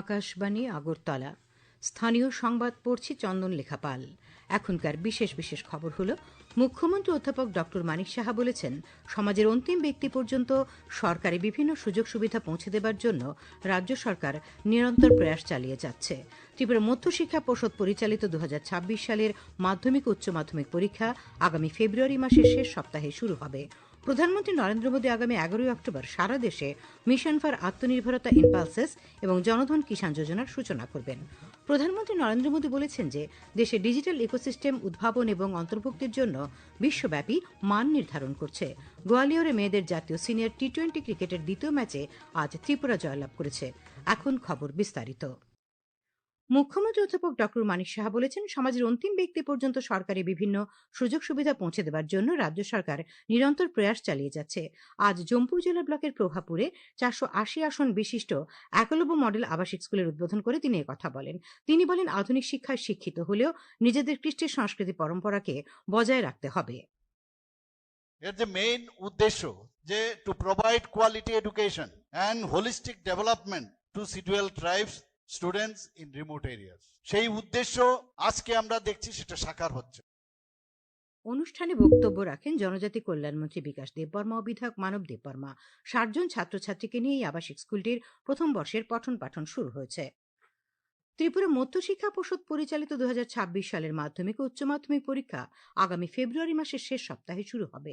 আকাশবাণী আগরতলা। স্থানীয় সংবাদ পড়ছি চন্দন লেখাপাল। এখনকার বিশেষ বিশেষ খবর হল, মুখ্যমন্ত্রী অধ্যাপক ডক্টর মানিক সাহা বলেছেন, সমাজের অন্তিম ব্যক্তি পর্যন্ত সরকারি বিভিন্ন সুযোগ সুবিধা পৌঁছে দেবার জন্য রাজ্য সরকার নিরন্তর প্রয়াস চালিয়ে যাচ্ছে। ত্রিপুরা মধ্যশিক্ষা পর্ষদ পরিচালিত দু হাজার ছাব্বিশ সালের মাধ্যমিক উচ্চ মাধ্যমিক পরীক্ষা আগামী ফেব্রুয়ারি মাসের শেষ সপ্তাহে শুরু হবে। প্রধানমন্ত্রী নরেন্দ্র মোদী আগামী এগারোই অক্টোবর সারা দেশে মিশন ফর আত্মনির্ভরতা ইনপালসেস এবং জনধন কিষাণ যোজনার সূচনা করবেন। প্রধানমন্ত্রী নরেন্দ্র মোদী বলেছেন যে, দেশে ডিজিটাল ইকোসিস্টেম উদ্ভাবন এবং অন্তর্ভুক্তির জন্য বিশ্বব্যাপী মান নির্ধারণ করছে। গোয়ালিয়রে মেয়েদের জাতীয় সিনিয়র টি টোয়েন্টি ক্রিকেটের দ্বিতীয় ম্যাচে আজ ত্রিপুরা জয়লাভ করেছে। এখন খবর বিস্তারিত। মুখ্যমন্ত্রী অধ্যাপক ডক্টর মানিক সাহা বলেছেন, সমাজের অন্তিম ব্যক্তি পর্যন্ত সরকারি বিভিন্ন সুযোগ সুবিধা পৌঁছে দেওয়ার জন্য রাজ্য সরকার নিরন্তর প্রয়াস চালিয়ে যাচ্ছে। আজ জম্পু জেলা ব্লকের প্রভাপুরে চারশো আশি আসন বিশিষ্ট একলব্য মডেল আবাসিক স্কুলের উদ্বোধন করে তিনি কথা বলেন। তিনি বলেন, আধুনিক শিক্ষায় শিক্ষিত হলেও নিজেদের কৃষ্টির সংস্কৃতি পরম্পরাকে বজায় রাখতে হবে। এর যে মেইন উদ্দেশ্য যে to provide quality education and holistic development to scheduled tribes students in remote areas সেই উদ্দেশ্য আজকে আমরা দেখছি, সেটা সাকার হচ্ছে। অনুষ্ঠানে বক্তব্য রাখেন জনজাতি কল্যাণমন্ত্রী বিকাশ দেববর্মা ও বিধায়ক মানব দেববর্মা। ষাটজন ছাত্রছাত্রীকে নিয়ে এই আবাসিক স্কুলটির প্রথম বর্ষের পঠন পাঠন শুরু হয়েছে। ত্রিপুরা মধ্যশিক্ষা পর্ষদ পরিচালিত দু সালের মাধ্যমিক ও উচ্চ মাধ্যমিক পরীক্ষা আগামী ফেব্রুয়ারি মাসের শেষ সপ্তাহে শুরু হবে।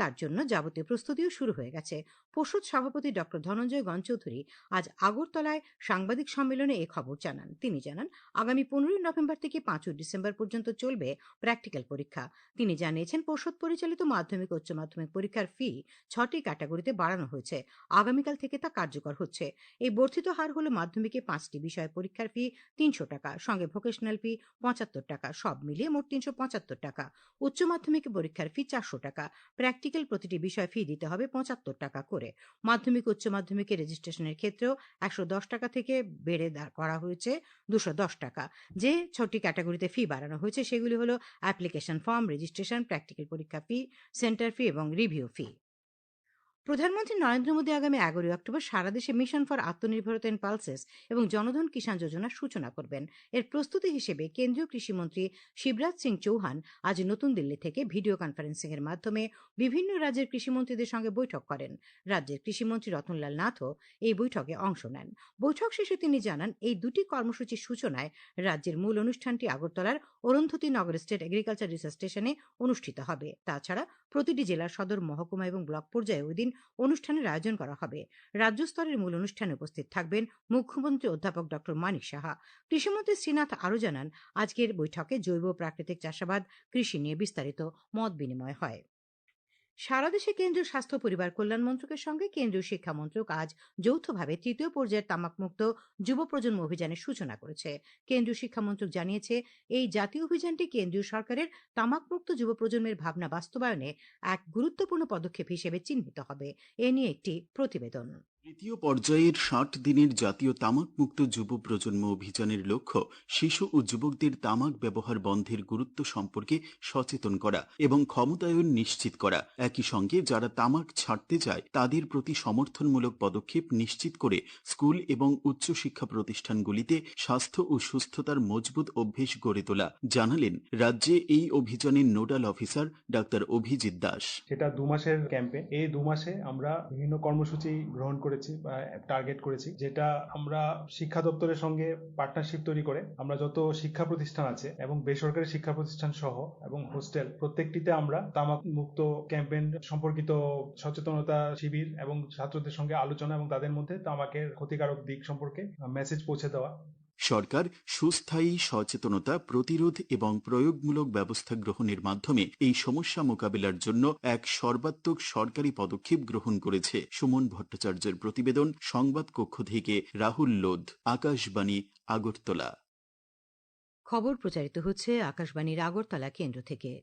তার জন্য যাবতীয় প্রস্তুতিও শুরু হয়ে গেছে। পর্ষদ সভাপতি ডক্টর ধনঞ্জয় গণচৌধুরী আজ আগরতলায় সাংবাদিক সম্মেলনে এ খবর জানান। তিনি জানান, আগামী পনেরোই নভেম্বর থেকে পাঁচই ডিসেম্বর পর্যন্ত চলবে প্র্যাকটিক্যাল পরীক্ষা। তিনি জানিয়েছেন পর্ষদ পরিচালিত মাধ্যমিক উচ্চ মাধ্যমিক পরীক্ষার ফি ছটি ক্যাটাগরিতে বাড়ানো হয়েছে। আগামীকাল থেকে তা কার্যকর হচ্ছে। এই বর্ধিত হার হল মাধ্যমিকে পাঁচটি বিষয় পরীক্ষার ফি তিনশো টাকা, সঙ্গে ভোকেশনাল ফি পঁচাত্তর টাকা, সব মিলিয়ে মোট তিনশো পঁচাত্তর টাকা। উচ্চ মাধ্যমিক পরীক্ষার ফি চারশো টাকা, প্র্যাকটিক্যাল প্রতিটি বিষয় ফি দিতে হবে পঁচাত্তর টাকা করে। মাধ্যমিক, উচ্চ মাধ্যমিকের রেজিস্ট্রেশনের ক্ষেত্রেও একশো দশ টাকা থেকে বেড়ে করা হয়েছে দুশো দশ টাকা। যে ছটি ক্যাটাগরিতে ফি বাড়ানো হয়েছে সেগুলি হলো অ্যাপ্লিকেশন ফর্ম রেজিস্ট্রেশন প্র্যাকটিক্যাল পরীক্ষা ফি সেন্টার ফি এবং রিভিউ ফি প্রধানমন্ত্রী নরেন্দ্র মোদী আগামী এগারোই অক্টোবর সারা দেশে mission for Aatmanirbharta in pulses এবং জনধন কিষাণ যোজনার সূচনা করবেন। এর প্রস্তুতি হিসেবে কেন্দ্রীয় কৃষিমন্ত্রী শিবরাজ সিং চৌহান আজ নতুন দিল্লি থেকে ভিডিও কনফারেন্সিং এর মাধ্যমে বিভিন্ন রাজ্যের কৃষিমন্ত্রীদের সঙ্গে বৈঠক করেন। রাজ্যের কৃষিমন্ত্রী রতনলাল নাথও এই বৈঠকে অংশ নেন। বৈঠক শেষে তিনি জানান, এই দুটি কর্মসূচির সূচনায় রাজ্যের মূল অনুষ্ঠানটি আগরতলার Arundhati Nagar state agriculture research স্টেশনে অনুষ্ঠিত হবে। তাছাড়া প্রতিটি জেলার সদর মহকুমা এবং ব্লক পর্যায়ে ওই দিন অনুষ্ঠানের আয়োজন করা হবে। রাজ্য স্তরের মূল অনুষ্ঠানে উপস্থিত থাকবেন মুখ্যমন্ত্রী অধ্যাপক ডক্টর মানিক সাহা। কৃষিমন্ত্রী শ্রীনাথ আরও জানান, আজকের বৈঠকে জৈব প্রাকৃতিক চাষাবাদ কৃষি নিয়ে বিস্তারিত মত বিনিময় হয়। সারা দেশে কেন্দ্রীয় স্বাস্থ্য, পরিবার কল্যাণ মন্ত্রকের সঙ্গে কেন্দ্রীয় শিক্ষা মন্ত্রক আজ যৌথভাবে তৃতীয় পর্যায়ের তামাকমুক্ত যুব প্রজন্ম অভিযানের সূচনা করেছে। কেন্দ্রীয় শিক্ষা মন্ত্রক জানিয়েছে, এই জাতীয় অভিযানটি কেন্দ্রীয় সরকারের তামাকমুক্ত যুব প্রজন্মের ভাবনা বাস্তবায়নে এক গুরুত্বপূর্ণ পদক্ষেপ হিসেবে চিহ্নিত হবে। এ নিয়ে একটি প্রতিবেদন। তৃতীয় পর্যায়ের ষাট দিনের জাতীয় তামাক মুক্ত যুব প্রজন্ম অভিযানের লক্ষ্য শিশু ও যুবকদের তামাক ব্যবহার বন্ধের গুরুত্ব সম্পর্কে সচেতন করা এবং ক্ষমতায়ন নিশ্চিত করা। একই সঙ্গে যারা তামাক ছাড়তে চায়, তাদের প্রতি সমর্থনমূলক পদক্ষেপ নিশ্চিত করে স্কুল এবং উচ্চশিক্ষা প্রতিষ্ঠানগুলিতে স্বাস্থ্য ও সুস্থতার মজবুত অভ্যেস গড়ে তোলা, জানালেন রাজ্যে এই অভিযানের nodal officer doctor Abhijit Das. সেটা দু মাসের এই দু মাসে আমরা বিভিন্ন কর্মসূচি গ্রহণ করেছি বা টার্গেট করেছি, যেটা আমরা শিক্ষা দপ্তরের সঙ্গে পার্টনারশিপ তৈরি করে আমরা যত শিক্ষা প্রতিষ্ঠান আছে এবং বেসরকারি শিক্ষা প্রতিষ্ঠান সহ এবং হোস্টেল প্রত্যেকটিতে আমরা তামাক মুক্ত ক্যাম্পেইন সম্পর্কিত সচেতনতা শিবির এবং ছাত্রদের সঙ্গে আলোচনা এবং তাদের মধ্যে তামাকের ক্ষতিকারক দিক সম্পর্কে মেসেজ পৌঁছে দেওয়া। সরকার সুস্থায়ী সচেতনতা, প্রতিরোধ এবং প্রয়োগমূলক ব্যবস্থা গ্রহণের মাধ্যমে এই সমস্যা মোকাবিলার জন্য এক সর্বাত্মক সরকারি পদক্ষেপ গ্রহণ করেছে। সুমন ভট্টাচার্যের প্রতিবেদন সংবাদ কক্ষ থেকে রাহুল লোধ, আকাশবাণী, আগরতলা। খবর প্রচারিত হচ্ছে আকাশবাণীর আগরতলা কেন্দ্র থেকে।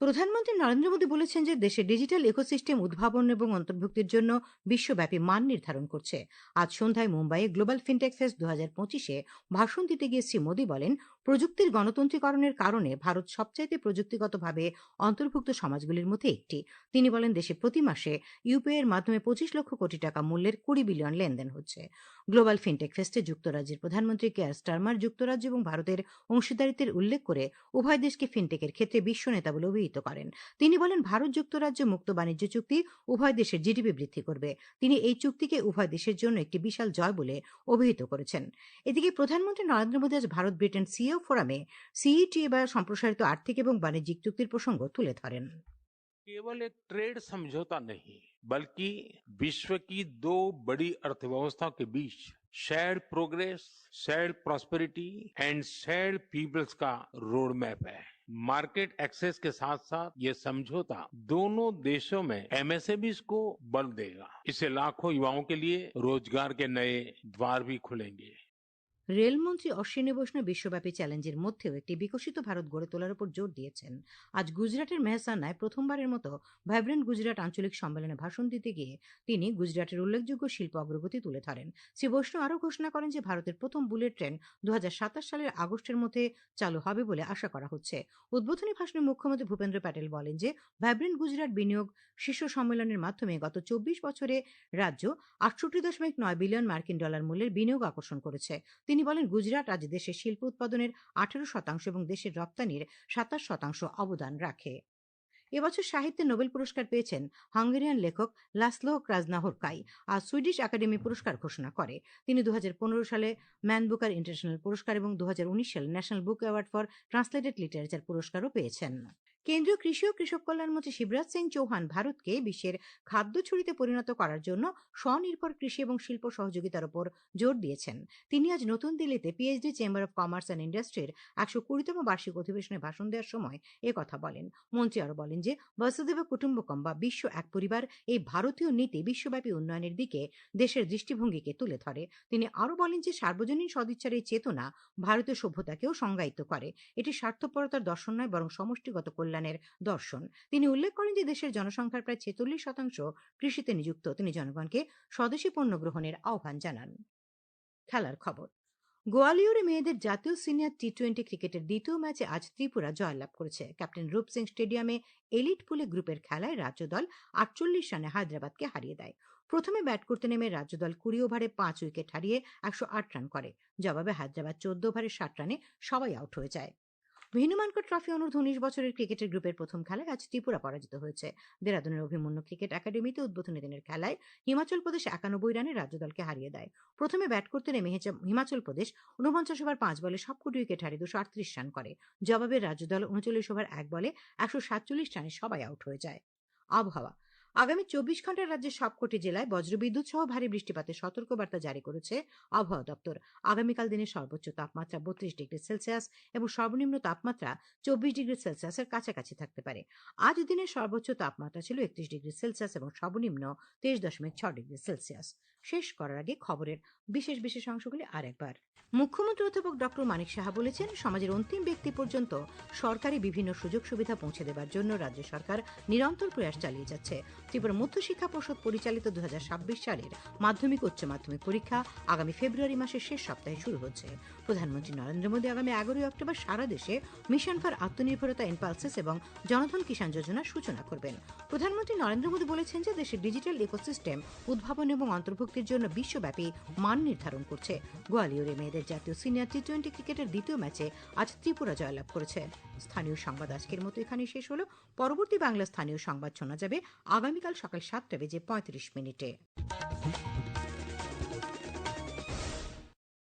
প্রধানমন্ত্রী নরেন্দ্র মোদী বলেছেন যে দেশে ডিজিটাল ইকোসিস্টেম উদ্ভাবন এবং অন্তর্ভুক্তির জন্য বিশ্বব্যাপী মান নির্ধারণ করছে। আজ সন্ধ্যায় মুম্বাইয়ে গ্লোবাল ফিনটেক ফেস্ট দু হাজার পঁচিশে ভাষণ দিতে গিয়ে শ্রী মোদী বলেন প্রযুক্তির গণতন্ত্রীকরণের কারণে ভারত সবচাইতে প্রযুক্তিগতভাবে অন্তর্ভুক্ত সমাজগুলির মধ্যে একটি। তিনি বলেন, দেশে প্রতি মাসে ইউপিআই এর মাধ্যমে পঁচিশ লক্ষ কোটি টাকা মূল্যের কুড়ি বিলিয়ন লেনদেন হচ্ছে। গ্লোবাল ফিনটেক ফেস্টে যুক্তরাজ্যের প্রধানমন্ত্রী কেয়ার স্টারমার যুক্তরাজ্য এবং ভারতের অংশীদারিত্বের উল্লেখ করে উভয় দেশকে ফিনটেকের ক্ষেত্রে বিশ্ব নেতা বলে অভিহিত করেন। তিনি বলেন, ভারত যুক্তরাজ্য মুক্ত বাণিজ্য চুক্তি উভয় দেশের জিডিপি বৃদ্ধি করবে। তিনি এই চুক্তিকে উভয় দেশের জন্য একটি বিশাল জয় বলে অভিহিত করেছেন। এদিকে প্রধানমন্ত্রী নরেন্দ্র মোদী আজ ভারত ব্রিটেন সিইও ফোরামে সিইটি বা সম্প্রসারিত আর্থিক এবং বাণিজ্যিক চুক্তির প্রসঙ্গ তুলে ধরেন केवल एक ट्रेड समझौता नहीं बल्कि विश्व की दो बड़ी अर्थव्यवस्थाओं के बीच shared progress shared prosperity and shared peoples का रोड मैप है मार्केट एक्सेस के साथ साथ ये समझौता दोनों देशों में एमएसएमईज को बल देगा इससे लाखों युवाओं के लिए रोजगार के नए द्वार भी खुलेंगे রেলমন্ত্রী অশ্বিনী বৈষ্ণব বিশ্বব্যাপী চ্যালেঞ্জের মধ্যেও একটি বিকশিত ভারত গড়ে তোলার উপর জোর দিয়েছেন। আজ গুজরাটের মেহসানায় প্রথমবারের মতো ভাইব্রেন্ট গুজরাট আঞ্চলিক সম্মেলনে ভাষণ দিতে গিয়ে তিনি গুজরাটের উল্লেখযোগ্য শিল্প অগ্রগতি তুলে ধরেন। শ্রী বৈষ্ণব আরও ঘোষণা করেন যে, ভারতের প্রথম বুলেট ট্রেন দু সালের আগস্টের মধ্যে চালু হবে বলে আশা করা হচ্ছে। উদ্বোধনী ভাষণে মুখ্যমন্ত্রী ভূপেন্দ্র প্যাটেল বলেন যে, ভাইব্রেন্ট গুজরাট বিনিয়োগ শীর্ষ সম্মেলনের মাধ্যমে গত চব্বিশ বছরে রাজ্য আটষট্টি দশমিক নয় বিলিয়ন মার্কিন ডলার মূল্যের বিনিয়োগ আকর্ষণ করেছে। তিনি বলেন, গুজরাট আজ দেশের শিল্প উৎপাদনের আঠেরো শতাংশ এবং দেশের রপ্তানির সাতাশ শতাংশ অবদান রাখে। এবছর সাহিত্যে নোবেল পুরস্কার পেয়েছেন হাঙ্গেরিয়ান লেখক লাসলো ক্রাজনাহরকাই, আর সুইডিশ একাডেমি পুরস্কার ঘোষণা করে। তিনি দু হাজার পনেরো সালে ম্যান বুকার ইন্টারন্যাশনাল পুরস্কার এবং দু হাজার উনিশ সালে national book award for translated literature পুরস্কারও পেয়েছেন। কেন্দ্রীয় কৃষি ও কৃষক কল্যাণ মন্ত্রী শিবরাজ সিং চৌহান ভারতকে বিশ্বের খাদ্য ছড়িতে পরিণত করার জন্য স্বনির্ভর কৃষি এবং শিল্প সহযোগিতার উপর জোর দিয়েছেন। তিনি আজ নতুন দিল্লিতে PHD chamber of commerce and ইন্ডাস্ট্রির একশো কুড়িতম বার্ষিক অধিবেশনে ভাষণ দেওয়ার সময় কথা বলেন। মন্ত্রী আরও বলেন যে, বসুদেব কুটুম্বকম বা বিশ্ব এক পরিবার এই ভারতীয় নীতি বিশ্বব্যাপী উন্নয়নের দিকে দেশের দৃষ্টিভঙ্গিকে তুলে ধরে। তিনি আরও বলেন যে, সার্বজনীন সদিচ্ছার এই চেতনা ভারতীয় সভ্যতাকেও সংজ্ঞায়িত করে। এটি স্বার্থপরতার দর্শন নয়, বরং সমষ্টিগত কল্যাণের দর্শন। তিনি উল্লেখ করেন যে, দেশের জনসংখ্যার প্রায় ছেচল্লিশ শতাংশ কৃষিতে নিযুক্ত। তিনি জনগণকে স্বদেশী পণ্য গ্রহণের আহ্বান জানান। খেলার খবর। গোয়ালিয়রে মেয়েদের জাতীয় সিনিয়র টি টোয়েন্টি ক্রিকেটের দ্বিতীয় ম্যাচে আজ ত্রিপুরা জয়লাভ করেছে। ক্যাপ্টেন রূপ সিং স্টেডিয়ামে এলিট পুলে গ্রুপের খেলায় রাজ্য দল আটচল্লিশ রানে হায়দ্রাবাদকে হারিয়ে দেয়। প্রথমে ব্যাট করতে নেমে রাজ্য দল কুড়ি ওভারে পাঁচ উইকেট হারিয়ে একশো আট রান করে। জবাবে হায়দ্রাবাদ চোদ্দ ওভারে ষাট রানে সবাই আউট হয়ে যায়। ভিনুমানকর ট্রফি অনূর্ধ্ব উনিশ বছরের ক্রিকেটের গ্রুপের প্রথম খেলায় আজ ত্রিপুরা পরাজিত হয়েছে। দেরাদুনের অভিমন্যু ক্রিকেট একাডেমিতে উদ্বোধনী দিনের খেলায় হিমাচল প্রদেশ একানব্বই রানে রাজ্য দলকে হারিয়ে দেয়। প্রথমে ব্যাট করতে নেমে হিমাচল প্রদেশ উনপঞ্চাশ ওভার পাঁচ বলে সবকটি উইকেট হারিয়ে দুশো আটত্রিশ রান করে। জবাবে রাজ্য দল উনচল্লিশ ওভার এক বলে একশো সাতচল্লিশ রানে সবাই আউট হয়ে যায়। আবহাওয়া আগামী চব্বিশ ঘন্টায় রাজ্যের সবকটি জেলায় বজ্রবিদ্যুৎ সহ ভারী বৃষ্টিপাতের সতর্কবার্তা জারি করেছে আবহাওয়া দপ্তর। আগামীকাল দিনের সর্বোচ্চ তাপমাত্রা বত্রিশ ডিগ্রি সেলসিয়াস এবং সর্বনিম্ন তাপমাত্রা চব্বিশ ডিগ্রি সেলসিয়াসের কাছাকাছি থাকতে পারে। আজ দিনের সর্বোচ্চ তাপমাত্রা ছিল একত্রিশ ডিগ্রি সেলসিয়াস এবং সর্বনিম্ন তেইশ দশমিক ছ ডিগ্রি সেলসিয়াস। শেষ করার আগে খবরের বিশেষ বিশেষ অংশগুলি আরেকবার। মুখ্যমন্ত্রী অধ্যাপক ডক্টর মানিক সাহা বলেছেন, সমাজের অন্তিম ব্যক্তি পর্যন্ত সরকারি বিভিন্ন সুযোগ সুবিধা পৌঁছে দেওয়ার জন্য রাজ্য সরকার নিরন্তর প্রয়াস চালিয়ে যাচ্ছে। ত্রিপুরা মধ্যশিক্ষা পর্ষদ পরিচালিত দু সালের মাধ্যমিক উচ্চ মাধ্যমিক পরীক্ষা আগামী ফেব্রুয়ারি মাসের শেষ সপ্তাহে শুরু হচ্ছে। প্রধানমন্ত্রী নরেন্দ্র মোদী আগামী এগারোই অক্টোবর সারা দেশে মিশন ফর আত্মনির্ভরতা ইনপালসেস এবং জনধন কিষাণ যোজনার সূচনা করবেন। প্রধানমন্ত্রী নরেন্দ্র মোদী বলেছেন যে দেশের ডিজিটাল ইকোসিস্টেম, উদ্ভাবন এবং অন্তর্ভুক্তির জন্য বিশ্বব্যাপী মান নির্ধারণ করছে। গোয়ালিয়রে মেয়েদের জাতীয় সিনিয়র টি টোয়েন্টি ক্রিকেটের দ্বিতীয় ম্যাচে আজ ত্রিপুরা জয়লাভ করেছে। স্থানীয় সংবাদ আজকের মতো এখানে শেষ হলো। পরবর্তী বাংলা স্থানীয় সংবাদ শোনা যাবে আগামীকাল সকাল সাতটা বেজে পঁয়ত্রিশ মিনিটে।